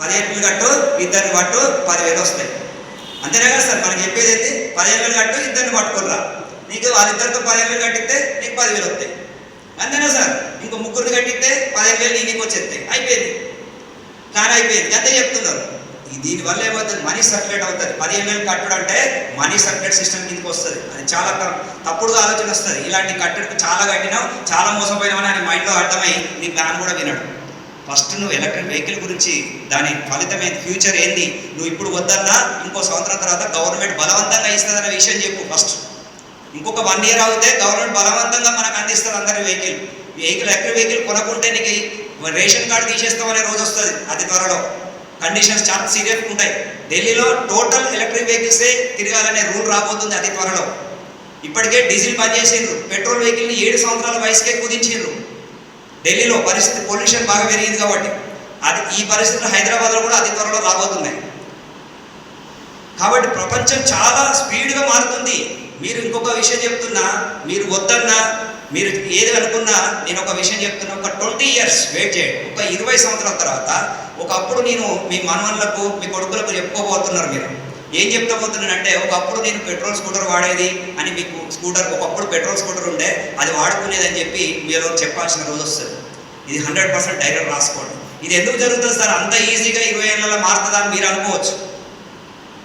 పదిహేను వేలు కట్టు ఇద్దరిని పట్టు పదివేలు వస్తాయి. అంతేనా కదా సార్? మనకి చెప్పేది అయితే పదిహేను వేలు కట్టు ఇద్దరిని పట్టుకురా నీకు వాళ్ళిద్దరితో పదిహేను వేలు కట్టిస్తే నీకు పదివేలు వస్తాయి. అంతేనా సార్? ఇంకో ముగ్గురిని కట్టిస్తే పదిహేను వేలు నీకు వచ్చేస్తాయి అయిపోయింది. ప్లాన్ అయిపోయింది. అంతే చెప్తున్నారు. దీనివల్ల ఏమవుతుంది? మనీ సర్క్యులేట్ అవుతుంది. పదిహేను వేలు కట్టడం అంటే మనీ సర్క్యులేట్ సిస్టమ్ కిందకి వస్తుంది. అది చాలా తప్పుడుగా ఆలోచన వస్తుంది. ఇలాంటి కట్టడికి చాలా కట్టినావు చాలా మోసపోయినామని ఆయన మైండ్లో అర్థమై నీ ప్లాన్ కూడా వినడు. ఫస్ట్ నువ్వు ఎలక్ట్రిక్ వెహికల్ గురించి దాని ఫలితం ఫ్యూచర్ ఏంది? నువ్వు ఇప్పుడు వద్దన్నా ఇంకో సంవత్సరం తర్వాత గవర్నమెంట్ బలవంతంగా ఇస్తుందన్న విషయం చెప్పు ఫస్ట్. ఇంకొక వన్ ఇయర్ అవుతే గవర్నమెంట్ బలవంతంగా మనకు అందిస్తుంది అందరి వెహికల్. వెహికల్ ఎలక్ట్రిక్ వెహికల్ కొనకుంటే నీకు రేషన్ కార్డు తీసేస్తామనే రోజు వస్తుంది అతి త్వరలో. కండిషన్స్ చాలా సీరియస్ ఉంటాయి. ఢిల్లీలో టోటల్ ఎలక్ట్రిక్ వెహికల్సే తిరగాలనే రూల్ రాబోతుంది అతి త్వరలో. ఇప్పటికే డీజిల్ పనిచేసిండ్రు పెట్రోల్ వెహికల్ని ఏడు సంవత్సరాల వయసుకే కుదించిండ్రు. ఢిల్లీలో పరిస్థితి పొల్యూషన్ బాగా పెరిగింది కాబట్టి అది ఈ పరిస్థితులు హైదరాబాద్లో కూడా అతి త్వరలో రాబోతున్నాయి. కాబట్టి ప్రపంచం చాలా స్పీడ్గా మారుతుంది. మీరు ఇంకొక విషయం చెప్తున్నా మీరు వద్దన్నా మీరు ఏది అనుకున్నా నేను ఒక విషయం చెప్తున్నా ఒక ట్వంటీ ఇయర్స్ వెయిట్ చేయండి. ఒక ఇరవై సంవత్సరాల తర్వాత ఒకప్పుడు నేను మీ మనవన్లకు మీ కొడుకులకు చెప్పుకోబోతున్నారు మీరు. ఏం చెప్తా పోతున్నానంటే ఒకప్పుడు నేను పెట్రోల్ స్కూటర్ వాడేది అని మీకు స్కూటర్ ఒకప్పుడు పెట్రోల్ స్కూటర్ ఉండే అది వాడుకునేది అని చెప్పి మీరు చెప్పాల్సిన రోజు వస్తుంది. ఇది హండ్రెడ్ పర్సెంట్ డైరెక్ట్ రాసుకోండి ఇది ఎందుకు జరుగుతుంది సార్? అంత ఈజీగా ఇరవై ఏళ్ళలో మారుతుందా అని మీరు అనుకోవచ్చు.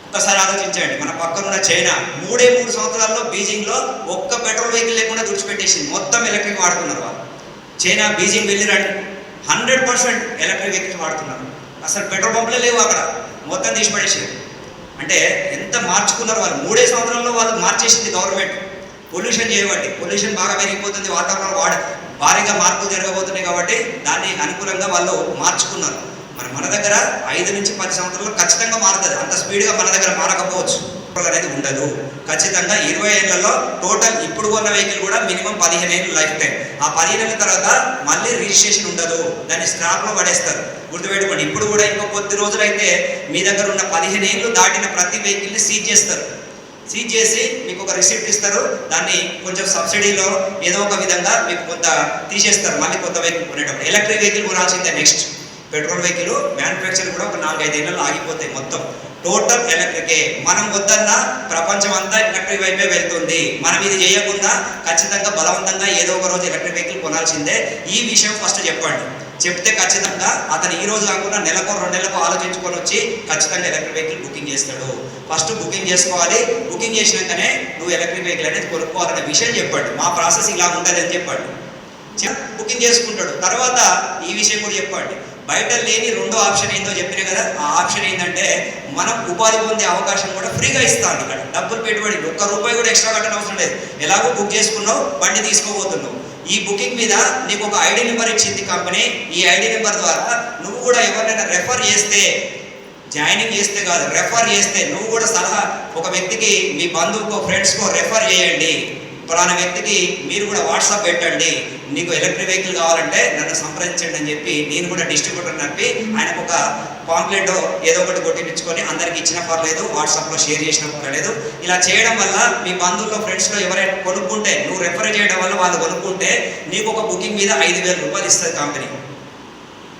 ఒక్కసారి ఆలోచించండి. మన పక్కనున్న చైనా మూడే మూడు సంవత్సరాల్లో బీజింగ్లో ఒక్క పెట్రోల్ వెహికల్ లేకుండా తుడిచిపెట్టేసింది మొత్తం ఎలక్ట్రిక్ వాడుతున్నారు వాళ్ళు. చైనా బీజింగ్ వెళ్ళిరండి. హండ్రెడ్ పర్సెంట్ ఎలక్ట్రిక్ వెహికల్స్ వాడుతున్నారు. అసలు పెట్రోల్ పంపులే లేవు అక్కడ. మొత్తం తీసి పడేసారు అంటే ఎంత మార్చుకున్నారు వాళ్ళు. మూడే సంవత్సరాల్లో వాళ్ళు మార్చేసింది గవర్నమెంట్ పొల్యూషన్ చేయబట్టి పొల్యూషన్ బాగా పెరిగిపోతుంది వాతావరణం వాడ భారీగా మార్పులు జరగబోతున్నాయి కాబట్టి దాన్ని అనుకూలంగా వాళ్ళు మార్చుకున్నారు. మరి మన దగ్గర ఐదు నుంచి పది సంవత్సరాలు ఖచ్చితంగా మారుతుంది. అంత స్పీడ్గా మన దగ్గర మారకపోవచ్చు. అనేది ఉండదు. ఖచ్చితంగా ఇరవై ఏళ్ళలో టోటల్ ఇప్పుడు కొన్న వెహికల్ కూడా మినిమం పదిహేను ఏళ్ళు లైఫ్ టైం ఆ పదిహేను ఏళ్ళ తర్వాత మళ్ళీ రిజిస్ట్రేషన్ ఉండదు. దాన్ని స్క్రాప్లో పడేస్తారు. గుర్తుపెట్టుకోండి. ఇప్పుడు కూడా ఇంకో కొద్ది రోజులైతే మీ దగ్గర ఉన్న పదిహేను ఏళ్ళు దాటిన ప్రతి వెహికల్ని సీజ్ చేస్తారు. సీజ్ చేసి మీకు ఒక రిసిప్ట్ ఇస్తారు. దాన్ని కొంచెం సబ్సిడీలో ఏదో ఒక విధంగా మీకు కొంత తీసేస్తారు. మళ్ళీ కొత్త వెహికల్ కొనేటప్పుడు. ఎలక్ట్రిక్ వెహికల్ కొనాల్సిందే నెక్స్ట్ పెట్రోల్ వెహికల్ మ్యానుఫ్యాక్చర్ కూడా ఒక నాలుగైదేళ్ళలో ఆగిపోతాయి మొత్తం. టోటల్ ఎలక్ట్రికే మనం వద్దన్నా ప్రపంచం అంతా ఎలక్ట్రిక్ వైపే వెళ్తుంది. మనం ఇది చేయకుండా ఖచ్చితంగా బలవంతంగా ఏదో ఒక రోజు ఎలక్ట్రిక్ వెహికల్ కొనాల్సిందే. ఈ విషయం ఫస్ట్ చెప్పండి. చెప్తే ఖచ్చితంగా అతను ఈ రోజు కాకుండా నెలకు రెండు నెలలకు ఆలోచించుకొని వచ్చి ఖచ్చితంగా ఎలక్ట్రిక్ వెహికల్ బుకింగ్ చేస్తాడు. ఫస్ట్ బుకింగ్ చేసుకోవాలి. బుకింగ్ చేసినాకనే నువ్వు ఎలక్ట్రిక్ వెహికల్ అనేది కొనుక్కోవాలనే విషయం చెప్పండి. మా ప్రాసెస్ ఇలా ఉంటుంది అని చెప్పండి. చెప్ బుకింగ్ చేసుకుంటాడు. తర్వాత ఈ విషయం కూడా చెప్పండి. బయట లేని రెండో ఆప్షన్ ఏందో చెప్పిన కదా ఆ ఆప్షన్ ఏంటంటే మనం ఉపాధి పొందే అవకాశం కూడా ఫ్రీగా ఇస్తాను ఇక్కడ. డబ్బులు పెట్టుబడి ఒక్క రూపాయి కూడా ఎక్స్ట్రా కట్టడం అవసరం లేదు. ఎలాగో బుక్ చేసుకున్నావు బండి తీసుకోబోతున్నావు. ఈ బుకింగ్ మీద నీకు ఒక ఐడి నెంబర్ ఇచ్చింది కంపెనీ. ఈ ఐడి నెంబర్ ద్వారా నువ్వు కూడా ఎవరినైనా రెఫర్ చేస్తే జాయినింగ్ చేస్తే కాదు రెఫర్ చేస్తే నువ్వు కూడా సలహా ఒక వ్యక్తికి మీ బంధువుకో ఫ్రెండ్స్కో రెఫర్ చేయండి. ఫలానా వ్యక్తికి మీరు కూడా వాట్సాప్ పెట్టండి నీకు ఎలక్ట్రిక్ వెహికల్ కావాలంటే నన్ను సంప్రదించండి అని చెప్పి నేను కూడా డిస్ట్రిబ్యూటర్ నప్పి ఆయనకు ఒక పాంప్లెట్ ఏదో ఒకటి కొట్టించుకొని అందరికి ఇచ్చిన పర్లేదు వాట్సాప్లో షేర్ చేసిన పర్లేదు. ఇలా చేయడం వల్ల మీ బంధువుల్లో ఫ్రెండ్స్లో ఎవరైనా కొనుక్కుంటే నువ్వు రెఫర్ చేయడం వల్ల వాళ్ళు కొనుక్కుంటే నీకు ఒక బుకింగ్ మీద ఐదు వేల రూపాయలు ఇస్తుంది కంపెనీ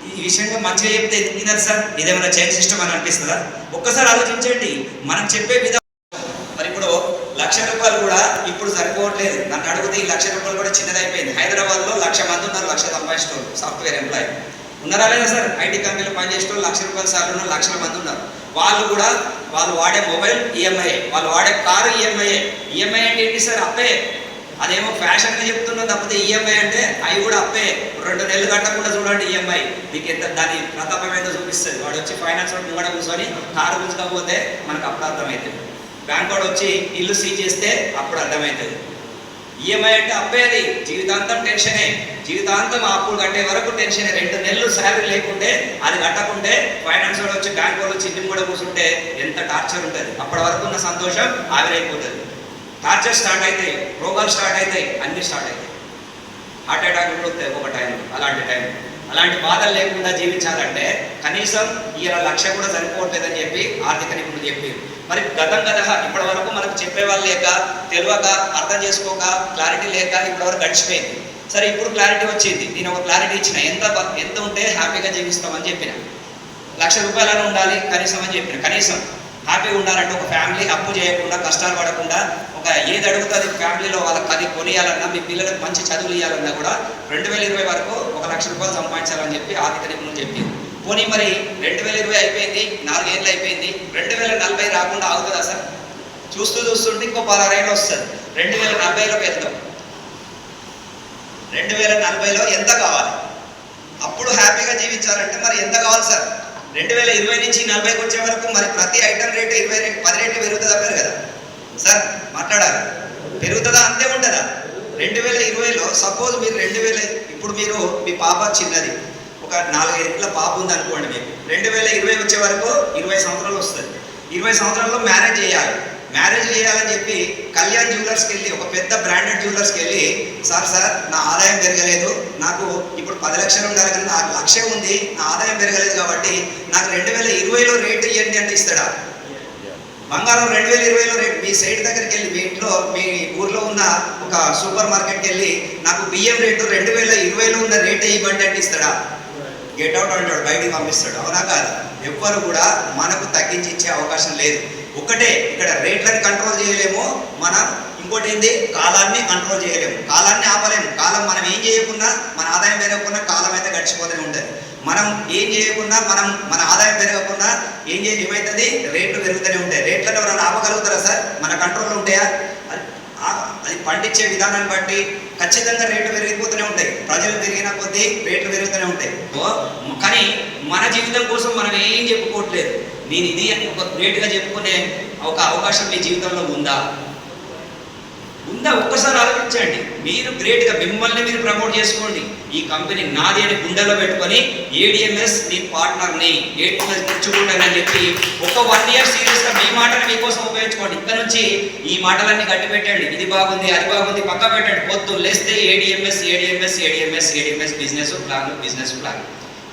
ఈ విషయంగా మంచిగా చెప్తే ఎందుకు సార్? ఇదేమైనా చైన్ సిస్టమ్ అని అనిపిస్తుందా? ఒక్కసారి ఆలోచించండి. మనం చెప్పే విధానం మరి ఇప్పుడు లక్ష రూపాయలు కూడా ఇప్పుడు లేదు నన్ను అడిగితే ఈ లక్ష రూపాయలు కూడా చిన్నదైపోయింది. హైదరాబాద్లో లక్ష మంది ఉన్నారు లక్ష సంపాదించేటోళ్ళు సాఫ్ట్వేర్ ఎంప్లాయీ. ఉన్నారా లేదా సార్? ఐటీ కంపెనీలో పనిచేసేటోళ్ళు లక్ష రూపాయల సార్లు ఉన్న లక్షల మంది ఉన్నారు. వాళ్ళు కూడా వాళ్ళు వాడే మొబైల్ ఈఎంఐ వాళ్ళు వాడే కారు ఈఎంఐ ఈఎంఐ అంటే ఏంటి సార్? అప్పే. అదేమో ఫ్యాషన్గా చెప్తున్నాం తప్పితే ఈఎంఐ అంటే అవి కూడా అప్పే. రెండు నెలలు కట్టకుండా చూడండి ఈఎంఐ మీకు ఎంత దాని ప్రతాపం చూపిస్తుంది. వాడు వచ్చి ఫైనాన్స్ వాడు ముంగడ కూర్చొని కారు గుంజుకపోతే మనకు అప్పుడు అర్థమవుతుంది. బ్యాంక్ వాడు వచ్చి ఇల్లు సీజ్ చేస్తే అప్పుడు అర్థమవుతుంది. ఈఎంఐ అంటే అప్పేది జీవితాంతం టెన్షనే. జీవితాంతం అప్పులు కట్టే వరకు టెన్షనే. రెండు నెలలు శాలరీ లేకుంటే అది కట్టకుంటే ఫైనాన్స్ వాళ్ళు వచ్చి బ్యాంక్ వాళ్ళు వచ్చి ఇంటికి కూడా కూర్చుంటే ఎంత టార్చర్ ఉంటుంది. అప్పటి వరకు ఉన్న సంతోషం ఆవిరైపోతుంది. టార్చర్ స్టార్ట్ అవుతాయి రోగాలు స్టార్ట్ అవుతాయి అన్నీ స్టార్ట్ అవుతాయి హార్ట్ అటాక్ కూడా వస్తాయి ఒక టైం అలాంటి టైం అలాంటి బాధలు లేకుండా జీవించాలంటే కనీసం ఈయన లక్ష కూడా సరిపోవట్లేదని చెప్పి ఆర్థిక నిపుణులు చెప్పి మరి గతం గత ఇప్పటి వరకు మనకు చెప్పేవాళ్ళు లేక తెలియక అర్థం చేసుకోక క్లారిటీ లేక ఇప్పటి వరకు గడిచిపోయింది. సరే ఇప్పుడు క్లారిటీ వచ్చింది. నేను ఒక క్లారిటీ ఇచ్చిన. ఎంత ఎంత ఉంటే హ్యాపీగా జీవిస్తామని చెప్పిన. లక్ష రూపాయలను ఉండాలి కనీసం అని చెప్పిన. కనీసం. హ్యాపీగా ఉండాలంటే ఒక ఫ్యామిలీ అప్పు చేయకుండా కష్టాలు పడకుండా ఒక ఏది అడుగుతుంది ఫ్యామిలీలో వాళ్ళకి అది కొనియాలన్నా మీ పిల్లలకు మంచి చదువులు ఇవ్వాలన్నా కూడా రెండు వేల ఇరవై వరకు ఒక లక్ష రూపాయలు సంపాదించాలని చెప్పి ఆర్థిక నిపుణులు చెప్పింది పోనీ మరి రెండు వేల ఇరవై అయిపోయింది నాలుగేళ్ళు అయిపోయింది రెండు వేల నలభై రాకుండా ఆగుతుందా సార్? చూస్తూ చూస్తుంటే ఇంకో పదహారేళ్ళు వస్తుంది. రెండు వేల నలభైలో వెళ్తాం రెండు వేల నలభైలో ఎంత కావాలి? అప్పుడు హ్యాపీగా జీవించాలంటే మరి ఎంత కావాలి సార్? రెండు వేల ఇరవై నుంచి నలభైకి వచ్చే వరకు మరి ప్రతి ఐటమ్ రేటు ఇరవై రేటు పది రేట్లు పెరుగుతుందా కదా? సార్ మాట్లాడాలి. పెరుగుతుందా అంతే ఉంటుందా? రెండు వేల ఇరవైలో సపోజ్ మీరు రెండు వేల ఇప్పుడు మీరు మీ పాప చిన్నది. ఒక నాలుగైదుల పాప ఉంది అనుకోండి మీకు. రెండు వేల ఇరవై వచ్చే వరకు ఇరవై సంవత్సరాలు వస్తుంది. ఇరవై సంవత్సరాల్లో మ్యారేజ్ చేయాలి. మ్యారేజ్ చేయాలని చెప్పి కళ్యాణ్ జ్యువెలర్స్కి వెళ్ళి ఒక పెద్ద బ్రాండెడ్ జ్యువెలర్స్కి వెళ్ళి సార్ సార్ నా ఆదాయం పెరగలేదు. నాకు ఇప్పుడు పది లక్షలు ఉండాలి కానీ నాకు లక్ష్యం ఉంది. నా ఆదాయం పెరగలేదు కాబట్టి నాకు రెండు వేల ఇరవైలో రేటు ఇవ్వండి అంటే ఇస్తాడా? బంగారం రెండు వేల ఇరవైలో రేటు. మీ సైడ్ దగ్గరికి వెళ్ళి మీ ఇంట్లో మీ ఊర్లో ఉన్న ఒక సూపర్ మార్కెట్కి వెళ్ళి నాకు బియ్యం రేటు రెండు వేల ఇరవైలో ఉన్న రేటే ఇవ్వండి అంటే ఇస్తాడా? గెట్ అవుట్ అంటాడు బయటికి పంపిస్తాడు. అవునా కాదు? ఎవ్వరు కూడా మనకు తగ్గించి ఇచ్చే అవకాశం లేదు. ఒకటే ఇక్కడ రేట్లను కంట్రోల్ చేయలేము మనం ఇంకోటి ఏంది? కాలాన్ని కంట్రోల్ చేయలేము. కాలాన్ని ఆపలేము. కాలం మనం ఏం చేయకుండా మన ఆదాయం పెరగకుండా కాలం అయితే గడిచిపోతూనే ఉంటుంది. మనం ఏం చేయకుండా మనం మన ఆదాయం పెరగకుండా ఏం చేయ ఏమవుతుంది రేట్లు పెరుగుతూనే ఉంటాయి. రేట్లను ఎవరైనా ఆపగలుగుతారా సార్? మన కంట్రోల్లో ఉంటాయా? అది పండించే విధానాన్ని బట్టి ఖచ్చితంగా రేట్లు పెరిగిపోతూనే ఉంటాయి. ప్రజలు పెరిగిన కొద్దీ రేట్లు పెరుగుతూనే ఉంటాయి. కానీ మన జీవితం కోసం మనం ఏం చెప్పుకోవట్లేదు. నేను ఇది అని ఒక గ్రేట్గా చెప్పుకునే ఒక అవకాశం మీ జీవితంలో ఉందా? ఉందా? ఒక్కసారి ఆలోచించండి. మీరు గ్రేట్గా మిమ్మల్ని మీరు ప్రమోట్ చేసుకోండి. ఈ కంపెనీ నాది అని గుండెలో పెట్టుకొని ఏడిఎంఎస్ నీ పార్ట్నర్ని ఏడిఎంఎస్ తెచ్చుకుంటానని చెప్పి ఒక వన్ ఇయర్ సీరియస్గా మీ మాటలు మీకోసం ఉపయోగించుకోండి. ఇక్కడ నుంచి ఈ మాటలన్నీ గట్టి పెట్టండి. ఇది బాగుంది అది బాగుంది పక్క పెట్టండి. పొద్దు లేస్తే ADMS ADMS ADMS ADMS business plan business plan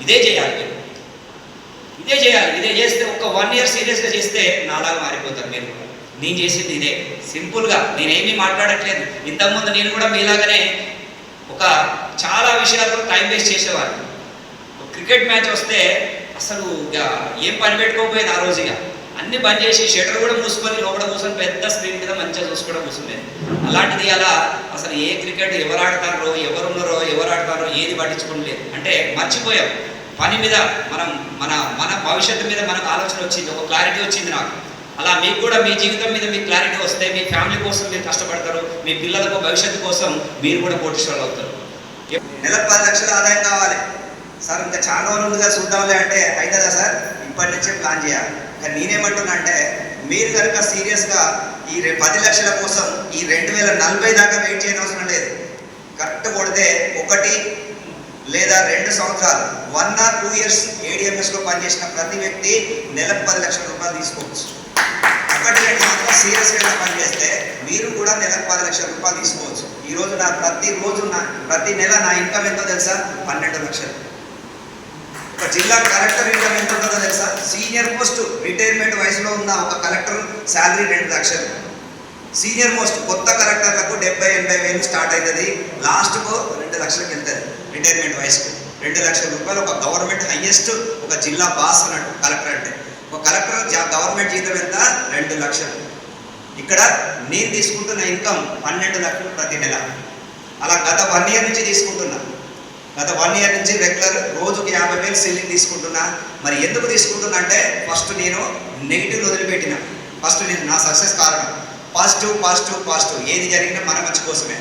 ఇదే చేయాలి మీరు. ఇదే చేయాలి ఇదే చేస్తే ఒక వన్ ఇయర్ సీరియస్గా చేస్తే నాలాగా మారిపోతారు మీరు. నేను చేసింది ఇదే. సింపుల్గా నేనేమీ మాట్లాడట్లేదు. ఇంతకుముందు నేను కూడా మీలాగానే ఒక చాలా విషయాల్లో టైం వేస్ట్ చేసేవాడిని. క్రికెట్ మ్యాచ్ వస్తే అసలు ఇక ఏం పని పెట్టుకోకపోయేది ఆ రోజు ఇక. అన్ని బంద్ చేసి షటర్ కూడా మూసుకొని లోపల కూర్చొని పెద్ద స్క్రీన్ మీద మంచిగా చూసుకోవడం కూర్చుండేది. అలాంటిది అలా అసలు ఏ క్రికెట్ ఎవరు ఆడతారో ఎవరు ఉన్నారో ఎవరు ఆడతారో ఏది పట్టించుకోలేదు అంటే మర్చిపోయాం. పని మీద మనం మన మన భవిష్యత్తు మీద మనకు ఆలోచన వచ్చింది ఒక క్లారిటీ వచ్చింది నాకు. అలా మీకు కూడా మీ జీవితం మీద మీకు క్లారిటీ వస్తే మీ ఫ్యామిలీ కోసం మీరు కష్టపడతారు మీ పిల్లలకు భవిష్యత్తు కోసం మీరు కూడా కోటీశ్వరులు అవుతారు. నెల పది లక్షల ఆదాయం కావాలి. సార్ ఇంకా చాలా రోజులు ఉందిగా చూద్దాంలే అంటే అవుతుందా సార్? ఇప్పటి నుంచే ప్లాన్ చేయాలి. కానీ నేనేమంటున్నా అంటే మీరు కనుక సీరియస్గా ఈ రే పది లక్షల కోసం ఈ రెండు వేల నలభై దాకా వెయిట్ చేయని అవసరం లేదు. కరెక్ట్ కొడితే ఒకటి లేదా రెండు సంవత్సరాలు వన్ ఆర్ టూ ఇయర్స్ ఏడిఎంఎస్లో పనిచేసిన ప్రతి వ్యక్తి నెలకు పది లక్షల రూపాయలు తీసుకోవచ్చు. ఒకటి రెండు సీరియస్ సీరియస్గా పనిచేస్తే మీరు కూడా నెలకు పది లక్షల రూపాయలు తీసుకోవచ్చు. ఈ రోజు నా ప్రతి రోజు నా ప్రతి నెల నా ఇన్కమ్ ఎంతో తెలుసా? పన్నెండు లక్షలు. ఒక జిల్లా కలెక్టర్ ఇన్కమ్ ఎంత ఉంటుందో తెలుసా? సీనియర్ మోస్ట్ రిటైర్మెంట్ వయసులో ఉన్న ఒక కలెక్టర్ శాలరీ రెండు లక్షలు. సీనియర్ మోస్ట్ కొత్త కలెక్టర్లకు డెబ్బై ఎనభై వేలు స్టార్ట్ అవుతుంది. లాస్ట్కు రెండు లక్షలకు వెళ్తుంది. రిటైర్మెంట్ వయసుకు రెండు లక్షల రూపాయలు ఒక గవర్నమెంట్ హైయెస్ట్ ఒక జిల్లా బాస్ అన్నట్టు కలెక్టర్ అంటే. ఒక కలెక్టర్ గవర్నమెంట్ జీతం ఎంత? రెండు లక్షలు. ఇక్కడ నేను తీసుకుంటున్న ఇన్కమ్ పన్నెండు లక్షలు ప్రతి నెల. అలా గత వన్ ఇయర్ నుంచి తీసుకుంటున్నా. గత వన్ ఇయర్ నుంచి రెగ్యులర్ రోజుకి యాభై వేలు సెల్లింగ్ తీసుకుంటున్నా. మరి ఎందుకు తీసుకుంటున్నా అంటే ఫస్ట్ నేను నెగిటివ్ వదిలిపెట్టిన. ఫస్ట్ నేను నా సక్సెస్ కారణం. Positive positive positive. ఏది జరిగినా మన మంచి కోసమే.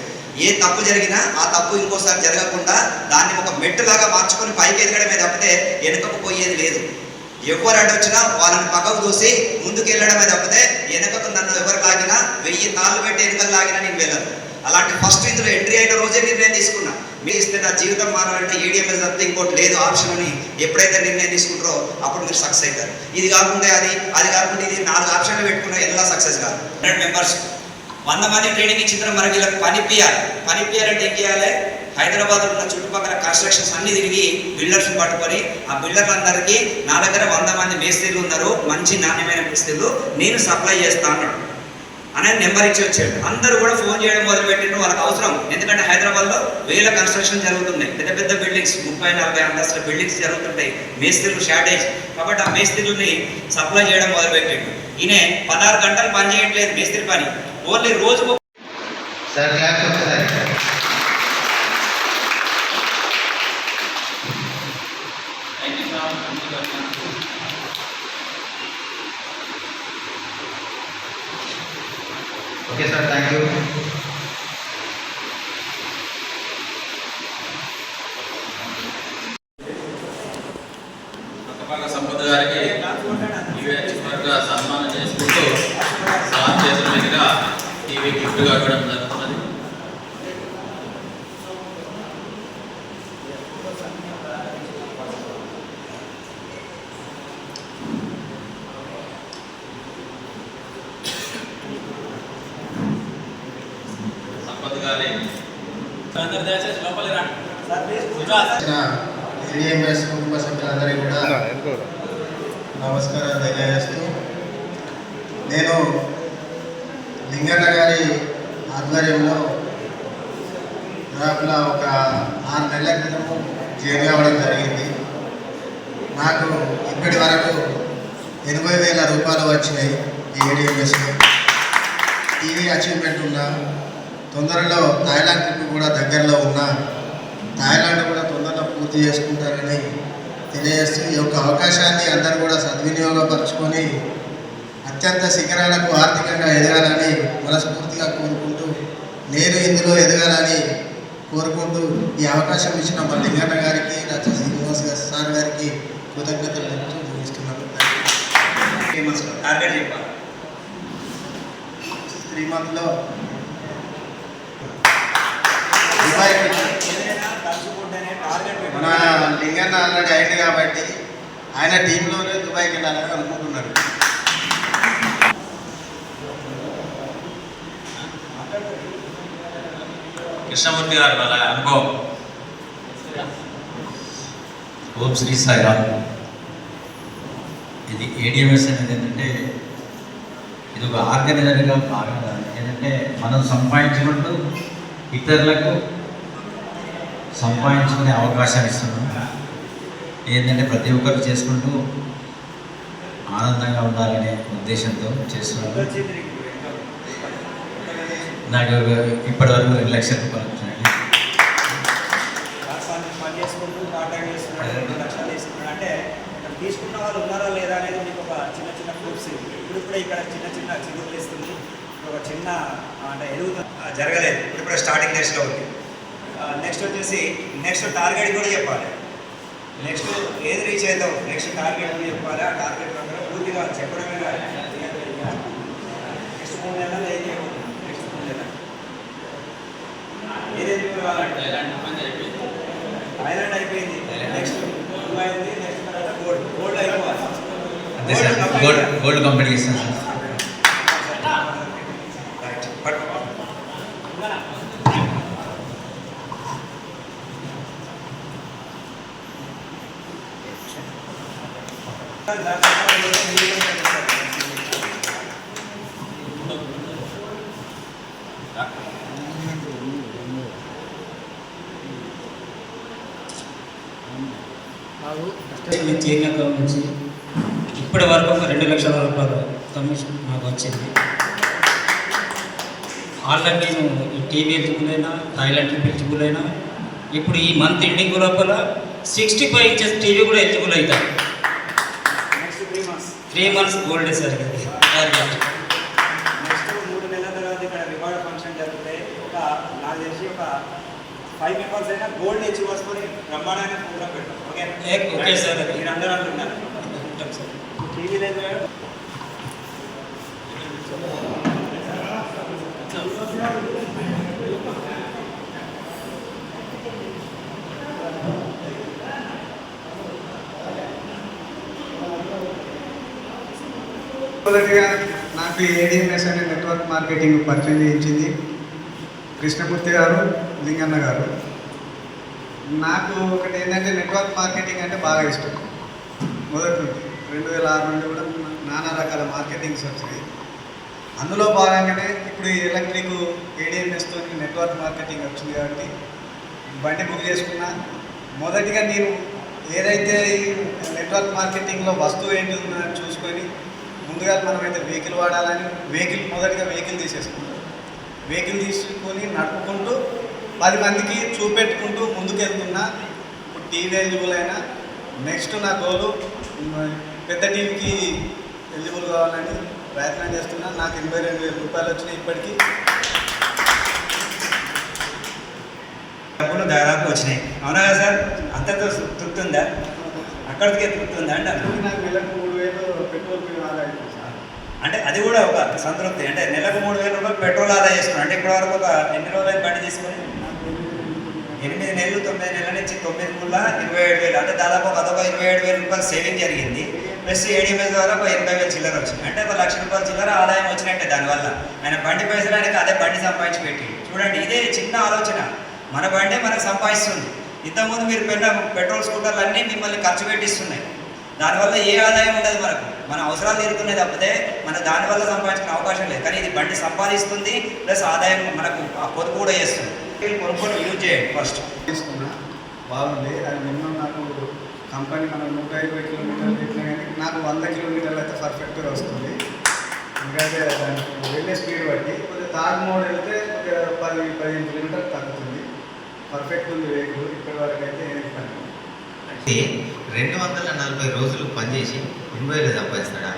ఏ తప్పు జరిగినా ఆ తప్పు ఇంకోసారి జరగకుండా దాన్ని ఒక మెట్టులాగా మార్చుకొని పైకి ఎదగడమే తప్పితే వెనుకకు పోయేది లేదు. ఎవరు అడ్డొచ్చినా వాళ్ళని పక్కకు దూసి ముందుకు వెళ్ళడమే తప్పితే వెనకకు నన్ను ఎవరు లాగినా వెయ్యి తాళ్ళు పెట్టి ఎనుకలు లాగినా నేను వెళ్ళను. అలాంటి ఫస్ట్ ఇందులో ఎంట్రీ అయిన రోజే నిర్ణయం తీసుకున్నా. మీరు ఇస్తే నా జీవితం మారాలంటే ఏడిఎంఎస్ తప్పితే ఇంకోటి లేదు ఆప్షన్ అని ఎప్పుడైతే నిర్ణయం తీసుకుంటారో అప్పుడు మీరు సక్సెస్ అవుతారు. ఇది కాకుండా అది అది కాకుండా ఇది నాలుగు ఆప్షన్లు పెట్టుకున్నా ఎలా సక్సెస్ కాదు. హండ్రెడ్ మెంబర్స్ వంద మంది ట్రైనింగ్ ఇచ్చిన మరి వీళ్ళకి పని ఇప్పియాలి. పని ఏం చేయాలి? హైదరాబాద్ ఉన్న చుట్టుపక్కల కన్స్ట్రక్షన్స్ అన్ని తిరిగి బిల్డర్స్ పట్టుకొని ఆ బిల్డర్లందరికీ నా దగ్గర వంద మంది మేస్త్రీలు ఉన్నారు మంచి నాణ్యమైన మేస్త్రీలు నేను సప్లై చేస్తా అన్నాడు. అనేది నెంబర్ ఇచ్చి వచ్చాడు. అందరూ కూడా ఫోన్ చేయడం మొదలు పెట్టిండ్రు వాళ్ళకి అవసరం. ఎందుకంటే హైదరాబాద్లో వేల కన్స్ట్రక్షన్ జరుగుతున్నాయి. పెద్ద పెద్ద బిల్డింగ్స్ ముప్పై నలభై అంతస్తుల బిల్డింగ్స్ జరుగుతుంటాయి. మేస్త్రీలు షార్టేజ్ కాబట్టి ఆ మేస్త్రీలని సప్లై చేయడం మొదలు పెట్టిండు ఈయన పదహారు గంటలు పని చేయట్లేదు మేస్త్రి పని. ఓన్లీ రోజుకు సార్ క్లాస్ ఒకసారి ఓకే సార్ థ్యాంక్ యూ పక్కపక్క సంపద గారికి యూహెచ్ వర్గ సన్మానం చేసుకుంటూ సార్ చేతుల మీదుగా టీవీ గిఫ్ట్గా జరుగుతున్నది సంపత్ గారి అందరు దయచేసి లోపలికి రండి వచ్చిన సిడిఎంఎస్ కుటుంబ సభ్యులందరికీ కూడా నమస్కారాలు తెలియజేస్తూ నేను లింగన్న గారి ఆధ్వర్యంలో దాదాపులా ఒక ఆరు నెలల క్రితము జైలు అవ్వడం జరిగింది నాకు ఇప్పటి వరకు ఎనభై వేల రూపాయలు వచ్చినాయి టీవీ అచీవ్మెంట్ ఉన్నా తొందరలో థాయిలాండ్ ట్రిప్ కూడా దగ్గరలో ఉన్నా థాయిలాండ్ కూడా తొందరలో పూర్తి చేసుకుంటారని తెలియజేస్తూ ఈ యొక్క అవకాశాన్ని అందరూ కూడా సద్వినియోగపరచుకొని అత్యంత శిఖరాలకు ఆర్థికంగా ఎదగాలని మనస్ఫూర్తిగా కోరుకుంటూ నేను ఇందులో ఎదగాలని కోరుకుంటూ ఈ అవకాశం ఇచ్చిన మా లింగన్న గారికి రచ శ్రీనివాస్ గారి సార్ గారికి కృతజ్ఞతలు తెలుపుతూ ముగిస్తున్నాను. టార్గెట్ చెప్పాలి. త్రీ మంత్లో మన లింగన్న ఆల్రెడీ అయింది కాబట్టి ఆయన టీంలోనే దుబాయ్కి వెళ్ళాలని అనుకుంటున్నాడు. కృష్ణమూర్తి గారు వాళ్ళ అనుభవం. ఓం శ్రీ సాయిరామ్. ఇది ఏడిఎంఎస్ అనేది ఏంటంటే ఇది ఒక ఆర్గనైజర్గా బాగా ఏంటంటే మనం సంపాదించుకుంటూ ఇతరులకు సంపాదించుకునే అవకాశాన్ని ఇస్తున్నాం. ఏంటంటే ప్రతి ఒక్కరు చేసుకుంటూ ఆనందంగా ఉండాలనే ఉద్దేశంతో చేస్తున్నాను నాకు ఇప్పటివరకు రెండు లక్షల రూపాయలు వచ్చినాయి పని చేసుకుంటూ పార్ట్ టైం చేస్తున్నాడు రెండు లక్షలు తీసుకున్నాడు అంటే తీసుకున్న వాళ్ళు ఉన్నారా లేదా అనేది మీకు ఒక చిన్న చిన్న ప్రూఫ్స్ ఇప్పుడు ఇప్పుడే ఇక్కడ చిన్న చిన్న చిగురులు ఇస్తుంది ఒక చిన్న అంటే ఎదుగుతుంది ఆ, జరగలేదు. ఇప్పుడు ఇప్పుడు స్టార్టింగ్ డేస్లో ఉంది. నెక్స్ట్ వచ్చేసి నెక్స్ట్ టార్గెట్ కూడా చెప్పాలి. నెక్స్ట్ ఏది రీచ్ అవుతావు నెక్స్ట్ టార్గెట్ కూడా చెప్పాలి? ఆ టార్గెట్ ప్రకారం పూర్తిగా చెప్పడమే కాదు. నెక్స్ట్ మూడు నెలలు ఏం చేయకూడదు. నెక్స్ట్ మూడు నెలలు. కావాలంటే ఐలాండ్ అయిపోయింది నెక్స్ట్ దుబాయ్ ఉంది నెక్స్ట్ తర్వాత గోల్డ్ గోల్డ్ అయిపోవాలి అంతే సార్ గోల్డ్ గోల్డ్ కంపెనీ ఇస్తాను సార్ రైట్ బట్ నుంచి ఇప్పటి వరకు రెండు లక్షల రూపాయలు కమిషన్ నాకు వచ్చింది. ఆల్రెడీ నేను ఈ టీవీ ఎలిజిబుల్ థాయిలాండ్ ఎలిజిబుల్ అయినా ఇప్పుడు ఈ మంత్ ఎండింగ్ లోపల సిక్స్టీ ఫైవ్ ఇంచెస్ టీవీ కూడా ఎలిజిబుల్ అవుతాయి next three months gold sir ఇది టార్గెట్. నెక్స్ట్ మూడు నెలల తర్వాత ఇక్కడ రివార్డ్ ఫంక్షన్ జరిగితే ఒక నాకు తెలిసి ఒక ఫైవ్ మెంబర్స్ అయినా గోల్డ్ ఇచ్చి వస్తువుని బ్రహ్మాండమైన ప్రోగ్రామ్ పెట్టాం ఓకే సార్. మీరు అందరూ సార్. టీవీ లేదు మొదటిగా నాకు ఏడిఎంఎస్ అనే నెట్వర్క్ మార్కెటింగ్ పరిచయం చేయించింది కృష్ణమూర్తి గారు లింగన్న గారు. నాకు ఒకటి ఏంటంటే నెట్వర్క్ మార్కెటింగ్ అంటే బాగా ఇష్టం. మొదటి నుండి రెండు వేల ఆరు నుండి కూడా నానా రకాల మార్కెటింగ్స్ వచ్చినాయి. అందులో భాగంగానే ఇప్పుడు ఈ ఎలక్ట్రిక్ ఏడిఎంఎస్తో నెట్వర్క్ మార్కెటింగ్ వచ్చింది కాబట్టి బండి బుక్ చేసుకున్నా. మొదటిగా నేను ఏదైతే ఈ నెట్వర్క్ మార్కెటింగ్లో వస్తువు ఏంటి ఉందని చూసుకొని ముందుగా మనమైతే వెహికల్ వాడాలని వెహికల్ మొదటిగా వెహికల్ తీసేసుకుంటాం. వెహికల్ తీసుకొని నడుపుకుంటూ పది మందికి చూపెట్టుకుంటూ ముందుకెళ్తున్నా. ఇప్పుడు టీవీ ఎలిజిబుల్ అయినా నెక్స్ట్ నా గోలు పెద్ద టీవీకి ఎలిజిబుల్ కావాలని ప్రయత్నం చేస్తున్నా. నాకు ఎనభై రెండు వేల రూపాయలు వచ్చినాయి ఇప్పటికీ. డబ్బులు దాదాపు వచ్చినాయి. అవునా కదా సార్? అంతతో తృప్తుందా? అక్కడికే తృప్తుందా అంటారు? ఇప్పుడు నాకు నెలకు మూడు వేలు పెట్రోల్ అంటే అది కూడా ఒక సంతృప్తి. అంటే నెలకు మూడు వేల రూపాయలు పెట్రోల్ ఆదా చేస్తున్నాం అంటే ఇప్పటి వరకు ఒక ఎన్ని రోజులు బండి తీసుకొని? ఎనిమిది నెలలు తొమ్మిది నెలల నుంచి తొమ్మిది మూల ఇరవై ఏడు వేలు. అంటే దాదాపు ఒక అదొక ఇరవై ఏడు వేల రూపాయలు సేవింగ్ జరిగింది. ప్లస్ ఏడిఎంఎస్ ద్వారా ఒక ఎనభై వేల చిల్లర వచ్చింది. అంటే ఒక లక్ష రూపాయల చిల్లర ఆదాయం వచ్చినట్టే దానివల్ల. ఆయన బండి పైసలు ఆయనకి అదే బండి సంపాదించి పెట్టి చూడండి ఇదే చిన్న ఆలోచన. మన బండే మనకు సంపాదిస్తుంది. ఇంతకుముందు మీరు పెన్న పెట్రోల్ స్కూటర్లు అన్నీ మిమ్మల్ని ఖర్చు పెట్టిస్తున్నాయి. దానివల్ల ఏ ఆదాయం ఉండదు మనకు. మన అవసరాలు తీరుతున్నాయి తప్పితే మన దానివల్ల సంపాదించిన అవకాశం లేదు. కానీ ఇది బండి సంపాదిస్తుంది ప్లస్ ఆదాయం మనకు ఆ పొదుపు కూడా చేస్తుంది. కొనుక్కొని యూజ్ చేయండి ఫస్ట్ తీసుకున్నా బాగుంది అది మినిమం నాకు కంపెనీ మనం నూట ఇరవై కిలోమీటర్లు పెట్టినా కానీ నాకు వంద కిలోమీటర్లు అయితే పర్ఫెక్ట్గా వస్తుంది. ఎందుకంటే దానికి వెళ్ళే స్పీడ్ బట్టి కొద్దిగా థర్డ్ మోడ్ వెళ్తే కొద్దిగా పది పదిహేను కిలోమీటర్లు తగ్గుతుంది. పర్ఫెక్ట్ ఉంది వెహికల్ ఇప్పటి వరకు అయితే పని అంటే రెండు వందల నలభై రోజులు పనిచేసి ఎనభై వేలు సంపాదిస్తాడా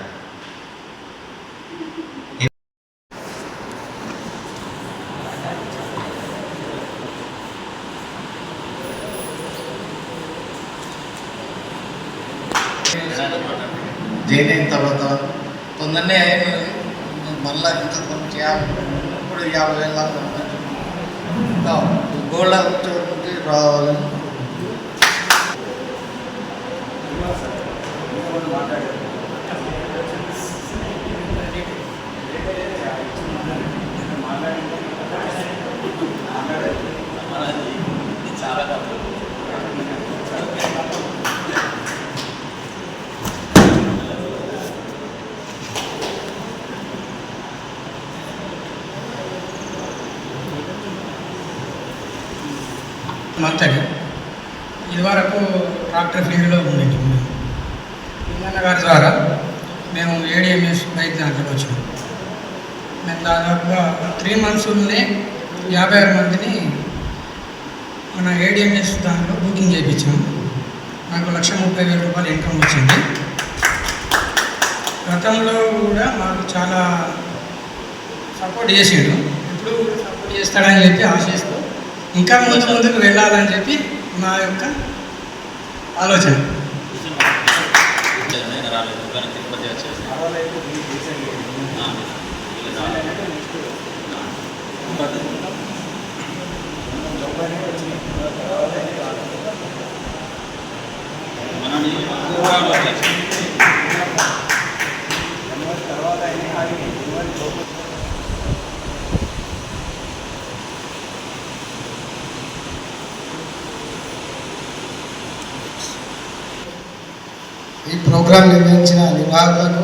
జాయిన్ అయిన తర్వాత తొందరనే అయినది మళ్ళీ ఇంత కొంచెం యాభై ఇప్పుడు యాభై వేల దాకా ఉంది. ఇంకా గోల్డ్ వచ్చి రావాలని చాలా తప్పు మంతని ఇదివరకు ట్రాక్టర్ ఫీల్డ్లో ఉండేది పిల్లన్న గారి ద్వారా మేము ఏడిఎంఎస్ బైక్ దాంట్లోకి వచ్చినాం మేము దాదాపుగా త్రీ మంత్స్లోనే యాభై ఆరు మందిని మన ఏడిఎంఎస్ దాంట్లో బుకింగ్ చేయించాం నాకు లక్ష ముప్పై వేల రూపాయలు ఇన్కమ్ వచ్చింది. గతంలో కూడా మాకు చాలా సపోర్ట్ చేసిండు. ఇప్పుడు సపోర్ట్ చేస్తాడని చెప్పి ఆశిస్తూ ఇంకా ముందు ముందుకు వెళ్ళాలని చెప్పి మా యొక్క ఆలోచన. నేను రాలేదు. కానీ తిరుపతి వచ్చేసి ఆ, వీళ్ళు రాలేదు. మనని తర్వాత అయినా కానీ ఈ ప్రోగ్రాం నిర్వహించిన నిర్వాహకులకు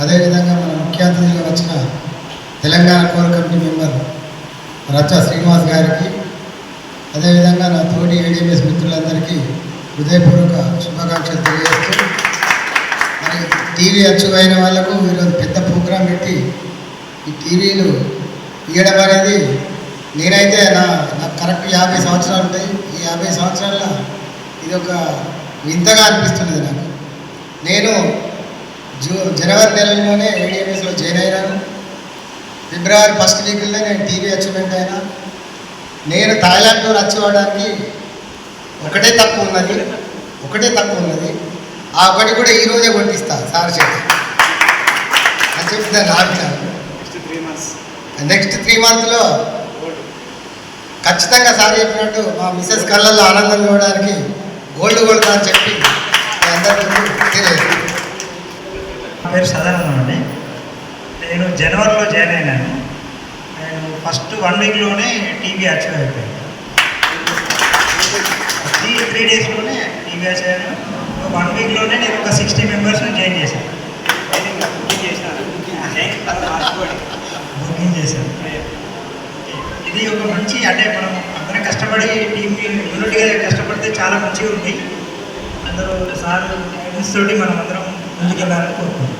అదేవిధంగా మన ముఖ్య అతిథిగా వచ్చిన తెలంగాణ కోర్ కమిటీ మెంబర్ రచ్చ శ్రీనివాస్ గారికి అదేవిధంగా నా తోటి ఏడిఎంఎస్ మిత్రులందరికీ హృదయపూర్వక శుభాకాంక్షలు తెలియజేస్తూ మరి టీవీ అచ్చువైన వాళ్ళకు ఈరోజు పెద్ద ప్రోగ్రాం పెట్టి ఈ టీవీలు ఇవ్వడం అనేది నేనైతే నా నాకు కరెక్ట్ యాభై సంవత్సరాలు ఉంటాయి. ఈ యాభై సంవత్సరాల ఇది ఒక వింతగా అనిపిస్తున్నది నాకు. నేను జూ జనవరి నెలలోనే ఏడిఎంఎస్లో జాయిన్ అయినాను. ఫిబ్రవరి ఫస్ట్ వీక్లో నేను టీవీ అచీవ్మెంట్ అయినా నేను థాయిలాండ్ టూర్ అవ్వడానికి ఒకటే తక్కువ ఉన్నది ఒకటే తక్కువ ఉన్నది. ఆ ఒకటి కూడా ఈ రోజే కొట్టిస్తా సార్ చేత. అని చెప్పి దాన్ని ఆపినాను నెక్స్ట్ త్రీ మంత్లో ఖచ్చితంగా సార్ చెప్పినట్టు మా మిస్సెస్ కళ్ళల్లో ఆనందం చూడడానికి గోల్డ్ కొడతా అని చెప్పి అందరికీ తెలియదు. నా పేరు సదానందం అండి. నేను జనవరిలో జాయిన్ అయినాను. నేను ఫస్ట్ వన్ వీక్లోనే టీవీ యాక్సివ్ అయిపోయాను త్రీ త్రీ డేస్లోనే టీవీ యాక్సివ్ వన్ వీక్లోనే నేను ఒక సిక్స్టీ మెంబర్స్ని జాయిన్ చేశాను. బుకింగ్ చేశాను. ఇది ఒక మంచి అంటే మనం అందరం కష్టపడి టీం యూనిట్గా కష్టపడితే చాలా మంచిగా ఉంది. అందరూ సార్ తోటి మనం అందరం ముందుకెళ్ళాలని కోరుకుంటున్నాం.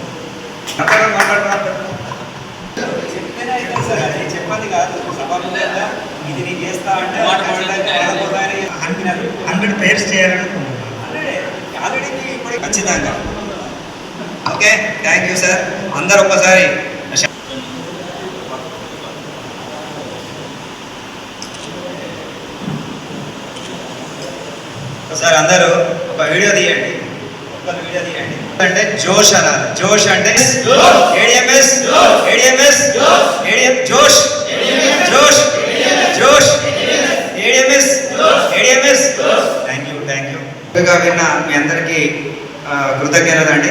చెప్పండి కాదు. ఇది నేను చేస్తా అంటే హండ్రెడ్ పేర్స్ చేయాలనుకుంటున్నాం ఆల్రెడీ ఇప్పుడు ఖచ్చితంగా. Okay thank you sir. అందరు ఒక్కసారి ఒకసారి అందరూ ఒక వీడియో తీయండి ఒక వీడియో తీయండి. అంటే జోష్ అనాలి జోష్ అంటే ఏడిఎంఎస్? ఏడిఎంఎస్? ఏడిఎం జోష్. జోష్. జోష్. ADMS. ADMS? Thank you thank you విన్న మీ అందరికీ కృతజ్ఞతలు అండి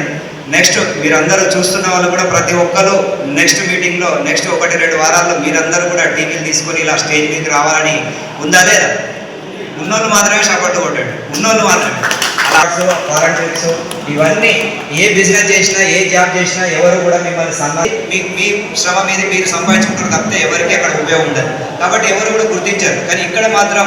నెక్స్ట్ మీరందరూ చూస్తున్న వాళ్ళు కూడా ప్రతి ఒక్కరు నెక్స్ట్ మీటింగ్లో నెక్స్ట్ ఒకటి రెండు వారాల్లో మీరందరూ కూడా టీవీలు తీసుకొని ఇలా స్టేజ్ మీదకి రావాలని ఉందా లేదా? ఉన్నోళ్ళు మాత్రమే షాపట్టు కొట్టండి ఉన్నోళ్ళు మాత్రమే. అలాట్స్ ఇవన్నీ ఏ బిజినెస్ చేసినా ఏ జాబ్ చేసినా ఎవరు కూడా మిమ్మల్ని సన్మా మీ మీ శ్రమ మీద మీరు సంపాదించుకుంటారు తప్పితే ఎవరికి అక్కడ ఉపయోగం ఉండదు. కాబట్టి ఎవరు కూడా గుర్తించారు. కానీ ఇక్కడ మాత్రం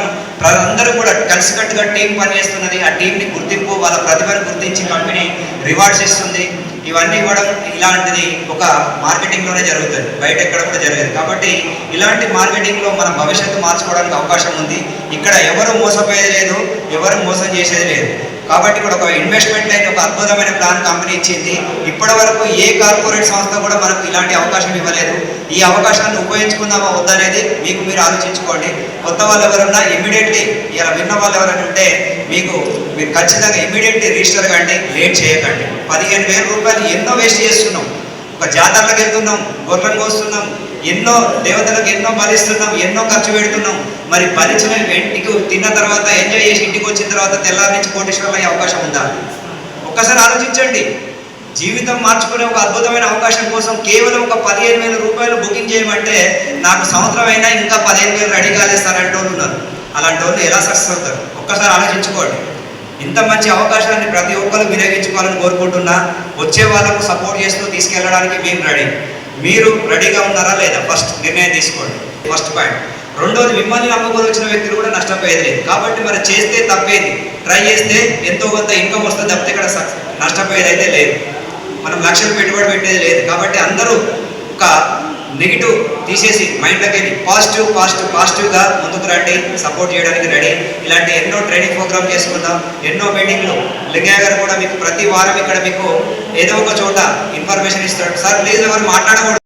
అందరూ కూడా కలిసికట్టుగా టీం పనిచేస్తున్నది ఆ టీంని గుర్తింపు వాళ్ళ ప్రతిభను గుర్తించి కంపెనీ రివార్డ్స్ ఇస్తుంది. ఇవన్నీ ఇవ్వడం ఇలాంటిది ఒక మార్కెటింగ్లోనే జరుగుతుంది. బయట ఎక్కడ కూడా జరగదు. కాబట్టి ఇలాంటి మార్కెటింగ్లో మన భవిష్యత్తు మార్చుకోవడానికి అవకాశం ఉంది. ఇక్కడ ఎవరు మోసపోయేది లేదు ఎవరు మోసం చేసేది లేదు. కాబట్టి ఇక్కడ ఒక ఇన్వెస్ట్మెంట్ అయిన ఒక అద్భుతమైన ప్లాన్ కంపెనీ ఇచ్చింది. ఇప్పటి వరకు ఏ కార్పొరేట్ సంస్థ కూడా మనకు ఇలాంటి అవకాశం ఇవ్వలేదు. ఈ అవకాశాన్ని ఉపయోగించుకుందామా వద్దనేది మీకు మీరు ఆలోచించుకోండి. కొత్త వాళ్ళు ఎవరన్నా ఇమీడియట్లీ ఇలా విన్న వాళ్ళు ఎవరైనా ఉంటే మీకు మీరు ఖచ్చితంగా ఇమీడియట్లీ రిజిస్టర్ కండి లేట్ చేయకండి. పదిహేను వేల రూపాయలు ఎన్నో వేస్ట్ చేస్తున్నాం. ఒక జాతరలకు వెళ్తున్నాం గొర్రెలు కోస్తున్నాం ఎన్నో దేవతలకు ఎన్నో బలిస్తున్నాం ఎన్నో ఖర్చు పెడుతున్నాం. మరి పరిచయం ఇంటికి తిన్న తర్వాత ఎంజాయ్ చేసి ఇంటికి వచ్చిన తర్వాత తెల్లారి నుంచి కోటేశ్వరం అయ్యే అవకాశం ఉందా? ఒక్కసారి ఆలోచించండి. జీవితం మార్చుకునే ఒక అద్భుతమైన అవకాశం కోసం కేవలం ఒక పదిహేను వేల రూపాయలు బుకింగ్ చేయమంటే నాకు సంవత్సరం అయినా ఇంకా పదిహేను వేలు రెడీ కాలేస్తారంటే వాళ్ళు ఉన్నారు. అలాంటి వాళ్ళు ఎలా సక్సెస్ అవుతారు? ఒక్కసారి ఆలోచించుకోండి. ఇంత మంచి అవకాశాన్ని ప్రతి ఒక్కరు వినియోగించుకోవాలని కోరుకుంటున్నా. వచ్చే వాళ్ళకు సపోర్ట్ చేస్తూ తీసుకెళ్ళడానికి మేము రెడీ. మీరు రెడీగా ఉన్నారా లేదా? ఫస్ట్ నిర్ణయం తీసుకోండి. ఫస్ట్ పాయింట్ రెండోది మిమ్మల్ని నమ్ముకొని వచ్చిన వ్యక్తులు కూడా నష్టపోయేది లేదు కాబట్టి మరి చేస్తే తప్పేది? ట్రై చేస్తే ఎంతో కొంత ఇన్కమ్ వస్తుంది తప్పితే ఇక్కడ నష్టపోయేది అయితే లేదు. మనం లక్షలు పెట్టుబడి పెట్టేది లేదు. కాబట్టి అందరూ ఒక నెగిటివ్ తీసేసి మైండ్లోకి వెళ్ళి పాజిటివ్ పాజిటివ్ పాజిటివ్గా ముందుకు రండి సపోర్ట్ చేయడానికి రెడీ. ఇలాంటి ఎన్నో ట్రైనింగ్ ప్రోగ్రామ్ చేసుకుందాం. ఎన్నో మీటింగ్లు లింగయ్య గారు కూడా మీకు ప్రతి వారం ఇక్కడ మీకు ఏదో ఒక చోట ఇన్ఫర్మేషన్ ఇస్తాడు. సార్ ప్లీజ్ ఎవరు మాట్లాడకూడదు.